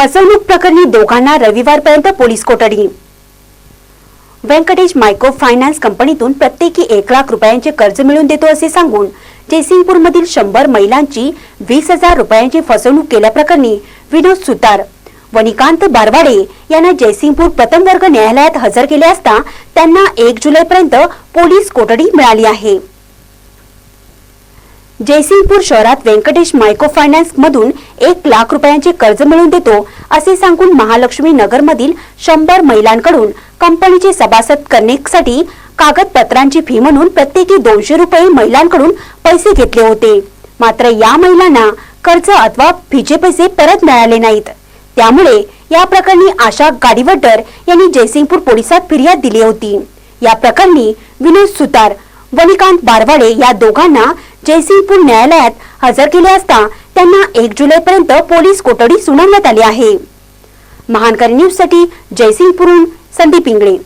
फसवणूक प्रकरणी दोघांना रविवारपर्यंत पोलीस कोठडी. व्यंकटेश मायक्रो फायनान्स कंपनीतून प्रत्येकी एक लाख रुपयांचे कर्ज मिळवून देतो असे सांगून जयसिंगपूरमधील शंभर महिलांची वीस हजार रुपयांची फसवणूक केल्याप्रकरणी विनोद सुतार व निकांत बारवाडे यांना जयसिंगपूर प्रथम वर्ग न्यायालयात हजर केले असता त्यांना एक जुलैपर्यंत पोलीस कोठडी मिळाली आहे. जयसिंगपूर शहरात व्यंकटेश मायक्रो फायनान्स मधून एक लाख रुपयांचे कर्ज मिळवून देतो असे सांगून महालक्ष्मी नगर मधील शंभर महिलांकडून कंपनीचे सभासद करण्यासाठी कागदपत्रांची फी म्हणून प्रत्येकी दोनशे रुपये महिलांकडून पैसे घेतले होते. मात्र या महिलांना कर्ज अथवा फीचे पैसे परत मिळाले नाहीत. त्यामुळे या प्रकरणी आशा गाडीवटर यांनी जयसिंगपूर पोलिसात फिर्याद दिली होती. या प्रकरणी विनोद सुतार वनिकांत बारवाडे या दोघांना जयसिंगपूर न्यायालयात हजर केले असता त्यांना एक जुलैपर्यंत पोलीस कोठडी सुनावण्यात आली आहे. महानकारी न्यूजसाठी जयसिंगपूरहून संदीप इंगळे.